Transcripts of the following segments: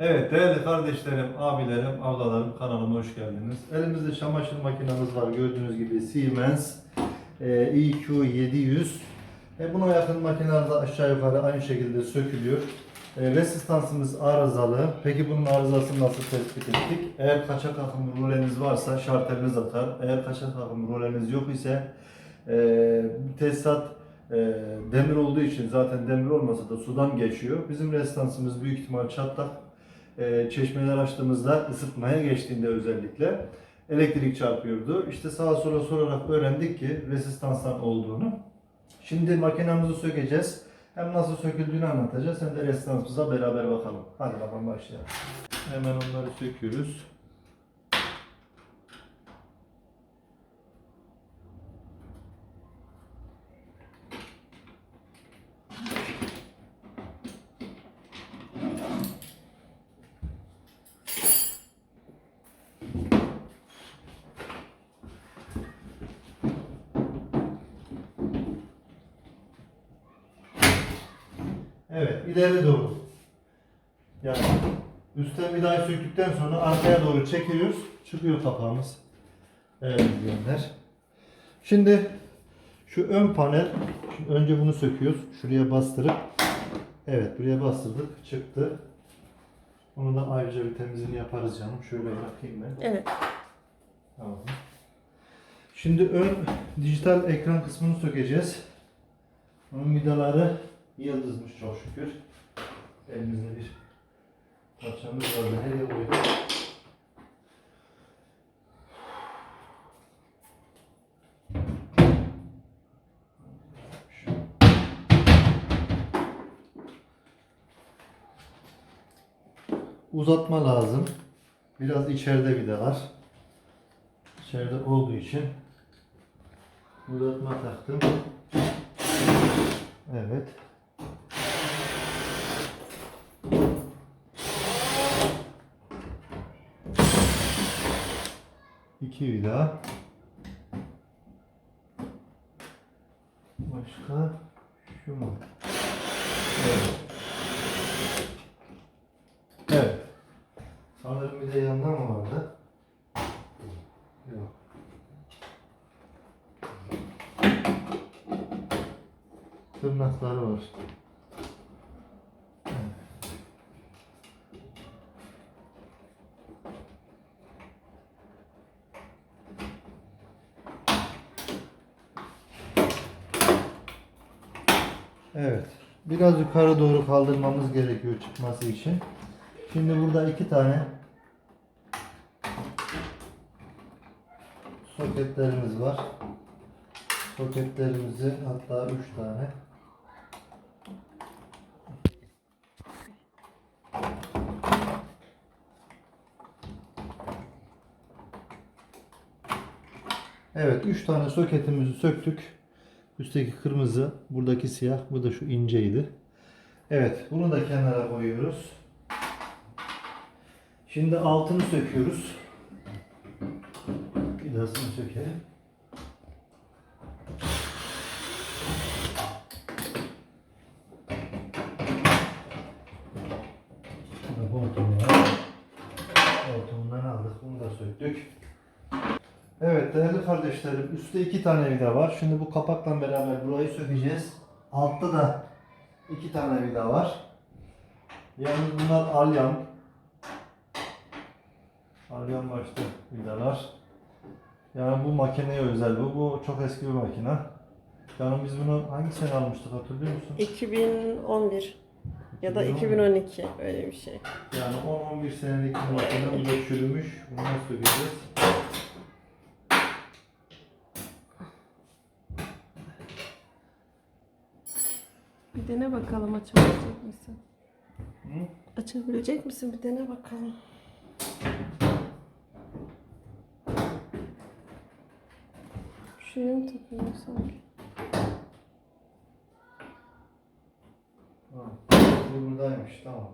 Evet değerli kardeşlerim, abilerim, ablalarım kanalıma hoş geldiniz. Elimizde çamaşır makinamız var gördüğünüz gibi Siemens e, EQ700. E, buna yakın makineler aşağı yukarı aynı şekilde sökülüyor. E, resistansımız arızalı. Peki bunun arızasını nasıl tespit ettik? Eğer kaçak akım ruleniz varsa şarteliniz atar. Eğer kaçak akım ruleniz yok ise e, tesisat e, demir olduğu için zaten demir olmasa da sudan geçiyor. Bizim resistansımız büyük ihtimal çatlak. E, çeşmeler açtığımızda ısıtmaya geçtiğinde özellikle elektrik çarpıyordu. İşte sağa sola sorarak öğrendik ki resistanstan olduğunu. Şimdi makinamızı sökeceğiz. Hem nasıl söküldüğünü anlatacağız hem de resistansımıza beraber bakalım. Hadi bakalım başlayalım. Hemen onları söküyoruz. Evet, ileri doğru. Yani üstten vidayı söktükten sonra arkaya doğru çekiliyoruz. Çıkıyor kapağımız. Evet izleyenler. Şimdi şu ön panel, şimdi önce bunu söküyoruz. Şuraya bastırıp Evet, buraya bastırdık. Çıktı. Onu da ayrıca bir temizliğini yaparız canım. Şöyle bırakayım ben. Evet. Tamam. Şimdi ön dijital ekran kısmını sökeceğiz. Onun vidaları yıldızmış çok şükür. Elimizde bir parçamız var. Nereye koyduk? Uzatma lazım. Biraz içeride vidalar. İçeride olduğu için uzatma taktım. Evet. İki vida. Başka şu mu? Evet. Evet. Sanırım bir de yandan mı vardı? Yok. Tırnakları var. Evet. Biraz yukarı doğru kaldırmamız gerekiyor çıkması için. Şimdi burada iki tane soketlerimiz var. Soketlerimizi hatta üç tane Evet, üç tane soketimizi söktük. Üstteki kırmızı, buradaki siyah, bu da şu inceydi. Evet, bunu da kenara koyuyoruz. Şimdi altını söküyoruz. Vidasını sökelim. Bunu hortumuna, hortumundan aldık. Bunu da söktük. Evet değerli kardeşlerim üstte iki tane vida var. Şimdi bu kapakla beraber burayı sökeceğiz. Altta da iki tane vida var. Yalnız bunlar alyan. Alyan başlı vidalar. Yani bu makineye özel bu. Bu çok eski bir makine. Yani biz bunu hangi sene almıştık hatırlıyor musun? 2011 ya da 2011. 2012 öyle bir şey. Yani 10-11 senelik bir makine. Bu da çürümüş. Bunu nasıl sökeceğiz? Bir dene bakalım açabilecek misin? Hı? Açabilecek misin? Bir dene bakalım. Şuraya mı takılıyor sanki? Ha, bu buradaymış tamam.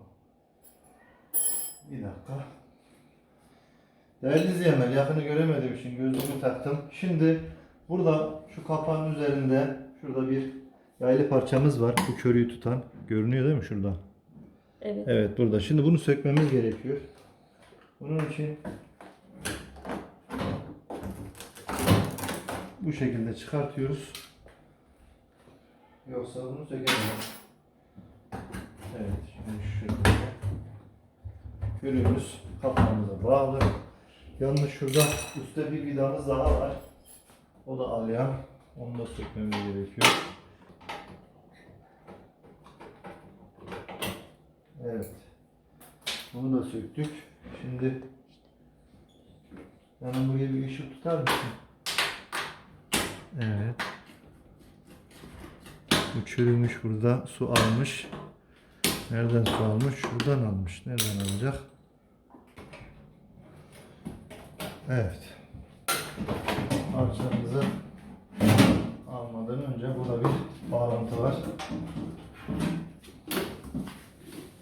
Bir dakika. Değerli izleyenler yakını göremediğim için gözlüğümü taktım. Şimdi burada şu kapağın üzerinde şurada bir yaylı parçamız var. Bu körüyü tutan. Görünüyor değil mi şurada? Evet. Evet burada. Şimdi bunu sökmemiz gerekiyor. Bunun için bu şekilde çıkartıyoruz. Yoksa bunu sökemeyiz. Evet şimdi şu şekilde. Gülümüz kapağımıza bağlı. Yalnız şurada üstte bir vidamız daha var. O da alyan. Onu da sökmemiz gerekiyor. Evet. Bunu da söktük. Şimdi yani buraya bir ışık tutar mısın? Evet. Bu çürümüş burada su almış. Nereden su almış? Şuradan almış. Nereden alacak? Evet. Parçamızı almadan önce burada bir bağlantı var.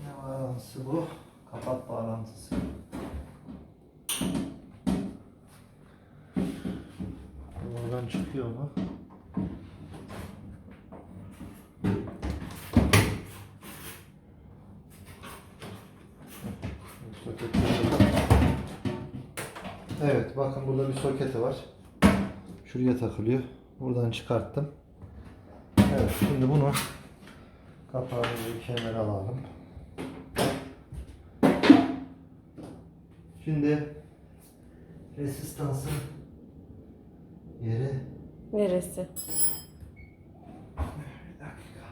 Ne bağlantısı bu? Kapat bağlantısı. Buradan çıkıyor mu? Evet bakın burada bir soketi var. Şuraya takılıyor. Buradan çıkarttım. Evet şimdi bunu kapağımızı bir kenara alalım. Şimdi resistansın yeri Neresi? bir dakika.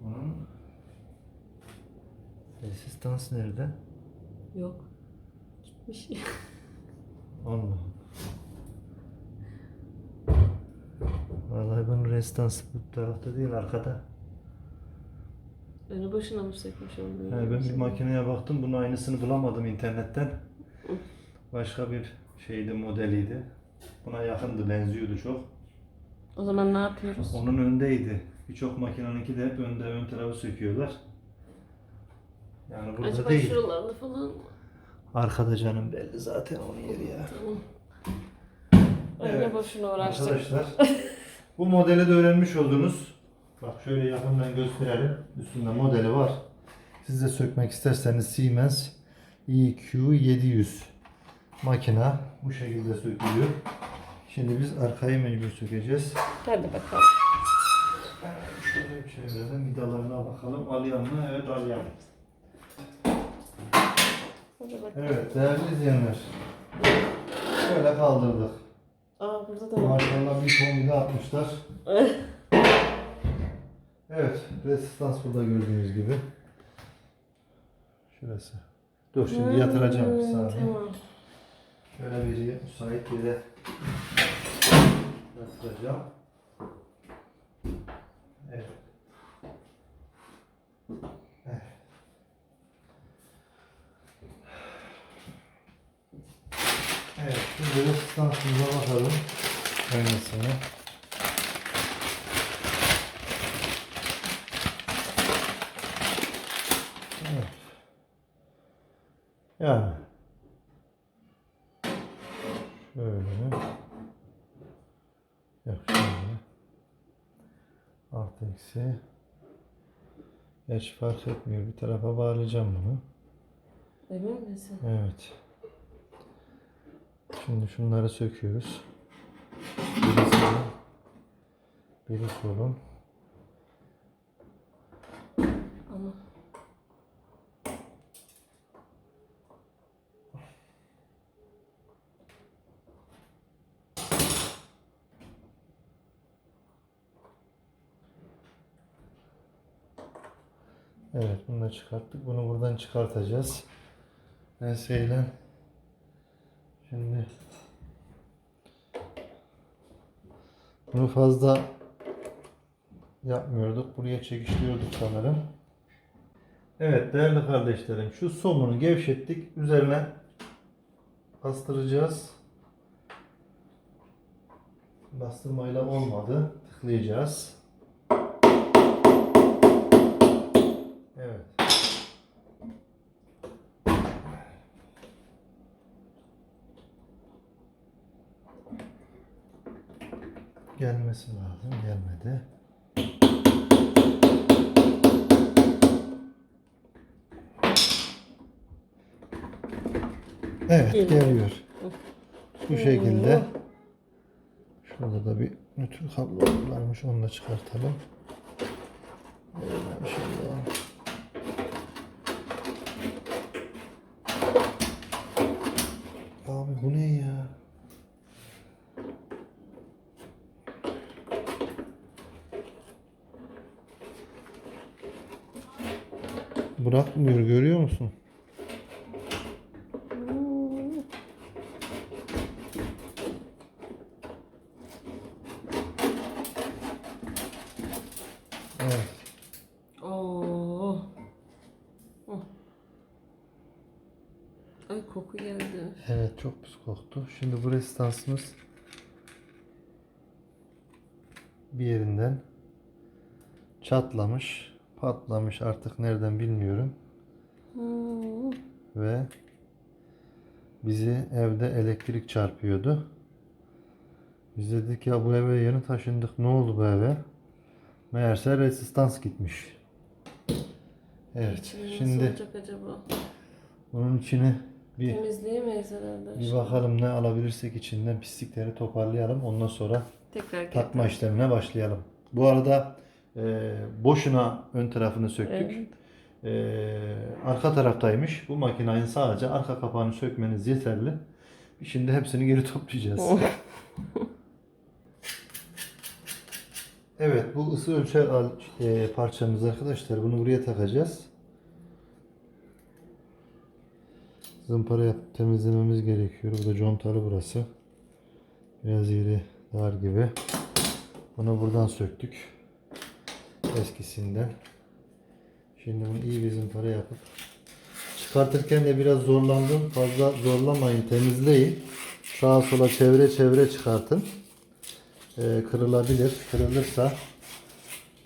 Bunun resistans nerede? Yok. Gitmiş. Allah. Vallahi bunun resistansı bu tarafta değil arkada. Önü başına mı sökmüş onu? He, ben bir makineye baktım bunun aynısını bulamadım internetten. Başka bir şeydi modeliydi. Buna yakındı benziyordu çok. O zaman ne yapıyoruz? Onun öndeydi. Birçok makineninki de hep önde ön tarafı söküyorlar. Yani burada Acaba değil. şuralarda falan mı? Arkada canım belli zaten onun yeri ya. Tamam. Öyle Evet. boşuna uğraştık. Arkadaşlar bu modeli de öğrenmiş oldunuz. Bak şöyle yakından gösterelim. Üstünde modeli var. Siz de sökmek isterseniz Siemens EQ700 makina bu şekilde sökülüyor. Şimdi biz arkayı mecbur sökeceğiz. Hadi bakalım. Şöyle çevirelim. Vidalarına bakalım. Alyan mı? Evet alyan. Evet değerli izleyenler. Şöyle kaldırdık. Aa burada da var. Maşallah bir ton vida atmışlar. Evet, resistans burada gördüğünüz gibi. Şurası. Dur şimdi yatıracağım bir Hmm, saniye. Tamam. Şöyle bir müsait yere yatıracağım. Evet. Evet. Evet, şimdi resistansımıza bakalım. Aynısını. Evet. Yani. Şöyle. Şöyle. Alt eksi. Geç fark etmiyor. Bir tarafa bağlayacağım bunu. Emin misin? Evet. Şimdi şunları söküyoruz. Biri solun. Biri solun. Ama Evet bunu da çıkarttık. Bunu buradan çıkartacağız. Enseyle. Şimdi bunu fazla yapmıyorduk. Buraya çekiştiriyorduk sanırım. Evet değerli kardeşlerim şu somunu gevşettik. Üzerine bastıracağız. Bastırmayla olmadı. Tıklayacağız. Evet. Gelmesi lazım. Gelmedi. Evet Geliyor. geliyor. Bu şekilde. Şurada da bir nötr kablo varmış onu da çıkartalım. Evet, inşallah. Abi bu ne ya? Bırakmıyor görüyor musun? Hmm. Evet. Oo. Hı. Ay koku geldi. Evet çok pis koktu. Şimdi bu resistansımız bir yerinden çatlamış, patlamış artık nereden bilmiyorum Hmm. ve bizi evde elektrik çarpıyordu. Biz dedik ya bu eve yeni taşındık ne oldu bu eve? Meğerse resistans gitmiş. Evet İçine şimdi olacak acaba? bunun içini bir Temizleyemeyiz herhalde. Bir bakalım ne alabilirsek içinden pislikleri toparlayalım. Ondan sonra Tekrar takma işlemine başlayalım. Bu arada e, boşuna ön tarafını söktük. Evet. E, arka taraftaymış. Bu makinenin sadece arka kapağını sökmeniz yeterli. Şimdi hepsini geri toplayacağız. Oh. Evet bu ısı ölçer al- e, parçamız arkadaşlar. Bunu buraya takacağız. Zımpara yap, temizlememiz gerekiyor. Bu da contalı burası. Biraz iri dar gibi. Bunu buradan söktük. Eskisinden. Şimdi bunu iyi bir zımpara yapıp çıkartırken de biraz zorlandım. Fazla zorlamayın. Temizleyin. Sağa sola çevre çevre çıkartın. Ee, kırılabilir. Kırılırsa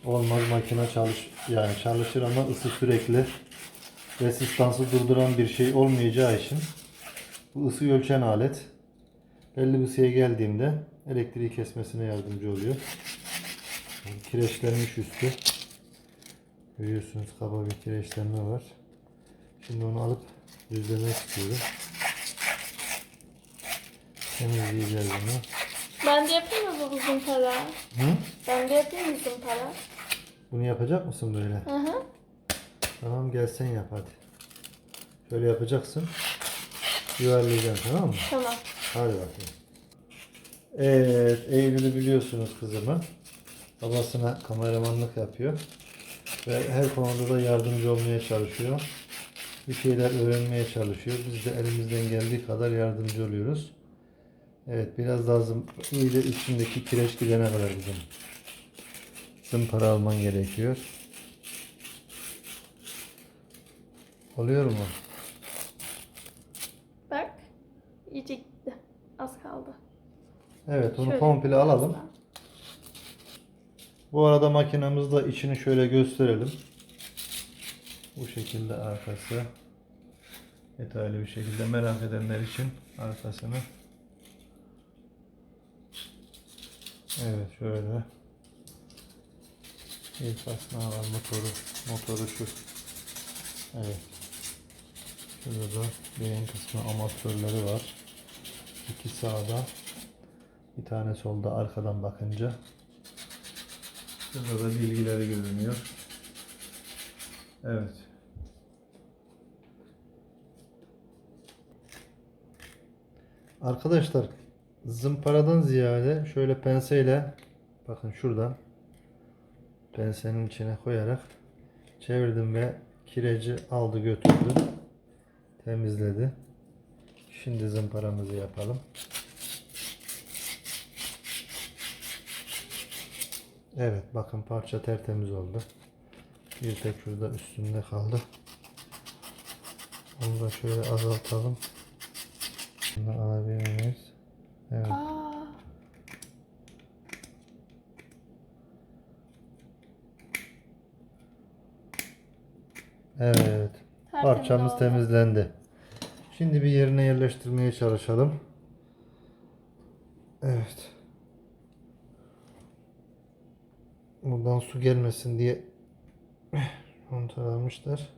olmaz makine çalış yani çalışır ama ısı sürekli resistansı durduran bir şey olmayacağı için bu ısı ölçen alet belli bir ısıya geldiğinde elektriği kesmesine yardımcı oluyor. Kireçlenmiş üstü. Görüyorsunuz kaba bir kireçlenme var. Şimdi onu alıp düzlemek istiyorum. Temizleyeceğiz bunu. Ben de yapayım mı bu zımpara? Hı? Ben de yapayım mı zımpara? Bunu yapacak mısın böyle? Hı hı. Tamam gelsen yap hadi. Şöyle yapacaksın. Yuvarlayacaksın tamam mı? Tamam. Hadi bakayım. Evet, Eylül'ü biliyorsunuz kızımı. Babasına kameramanlık yapıyor. Ve her konuda da yardımcı olmaya çalışıyor. Bir şeyler öğrenmeye çalışıyor. Biz de elimizden geldiği kadar yardımcı oluyoruz. Evet, biraz lazım. İyice içindeki kireç gidene kadar bizim. Zımpara alman gerekiyor. Oluyor mu? Bak. İyice gitti. Az kaldı. Evet, onu Şöyle komple alalım. daha. Bu arada makinamızda içini şöyle gösterelim. Bu şekilde arkası. Detaylı bir şekilde merak edenler için arkasını. Evet şöyle. İlk aslında var motoru. Motoru şu. Evet. Şurada da beyin kısmı amatörleri var. İki sağda. Bir tane solda arkadan bakınca. Burada da bilgileri görünüyor. Evet. Arkadaşlar zımparadan ziyade şöyle penseyle bakın şuradan pensenin içine koyarak çevirdim ve kireci aldı götürdü. Temizledi. Şimdi zımparamızı yapalım. Evet bakın parça tertemiz oldu. Bir tek şurada üstünde kaldı. Onu da şöyle azaltalım. Bunu alabilir miyiz? Evet. Aa. Evet. Parçamız temizlendi. Şimdi bir yerine yerleştirmeye çalışalım. Evet. Buradan su gelmesin diye kontrolamışlar.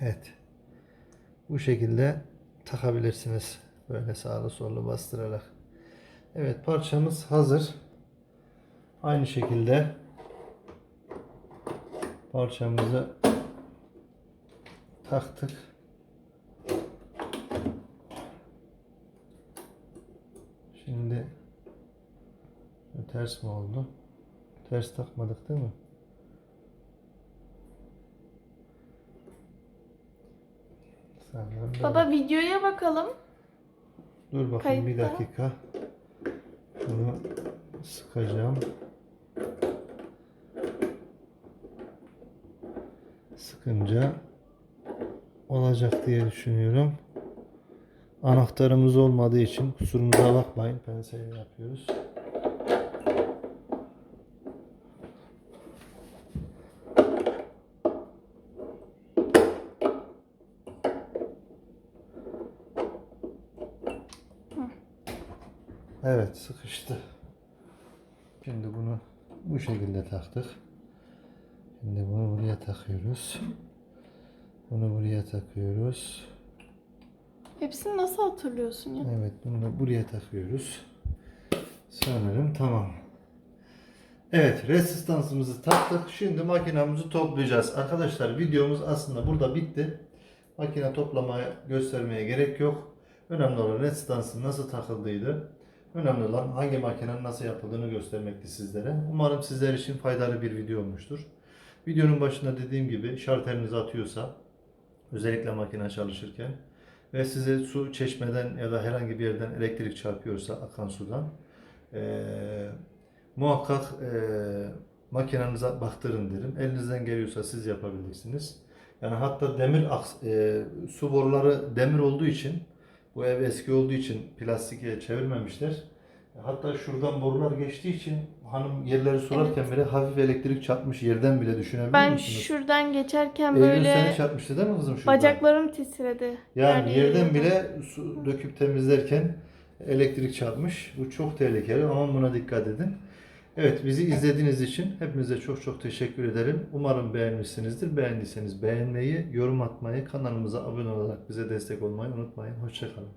Evet. Bu şekilde takabilirsiniz. Böyle sağlı sollu bastırarak. Evet parçamız hazır. Aynı şekilde parçamızı taktık. Şimdi ters mi oldu? Ters takmadık değil mi? Baba videoya bakalım. Dur bakayım bir Kayıtta. dakika. Bunu sıkacağım. Sıkınca olacak diye düşünüyorum. Anahtarımız olmadığı için kusurumuza bakmayın. Penseyle yapıyoruz. Evet sıkıştı. Şimdi bunu bu şekilde taktık. Şimdi bunu buraya takıyoruz. Bunu buraya takıyoruz. Hepsini nasıl hatırlıyorsun ya? Evet bunu da buraya takıyoruz. Sanırım tamam. Evet resistansımızı taktık. Şimdi makinamızı toplayacağız. Arkadaşlar videomuz aslında burada bitti. Makine toplamaya göstermeye gerek yok. Önemli olan resistansın nasıl takıldığıydı. Önemli olan hangi makinenin nasıl yapıldığını göstermekti sizlere. Umarım sizler için faydalı bir video olmuştur. Videonun başında dediğim gibi şarterinizi atıyorsa özellikle makine çalışırken ve size su çeşmeden ya da herhangi bir yerden elektrik çarpıyorsa akan sudan eee, muhakkak eee makinenize baktırın derim. Elinizden geliyorsa siz yapabilirsiniz. Yani hatta demir eee, su boruları demir olduğu için bu ev eski olduğu için plastiğe çevirmemişler. Hatta şuradan borular geçtiği için hanım yerleri sularken bile hafif elektrik çarpmış yerden bile düşünebiliyor Ben musunuz? şuradan geçerken Eylül böyle seni çarpmıştı değil mi kızım şuradan? bacaklarım titredi. Yani yerden yürüyordum. bile su döküp temizlerken elektrik çarpmış. Bu çok tehlikeli ama buna dikkat edin. Evet bizi izlediğiniz için hepinize çok çok teşekkür ederim. Umarım beğenmişsinizdir. Beğendiyseniz beğenmeyi, yorum atmayı, kanalımıza abone olarak bize destek olmayı unutmayın. Hoşçakalın.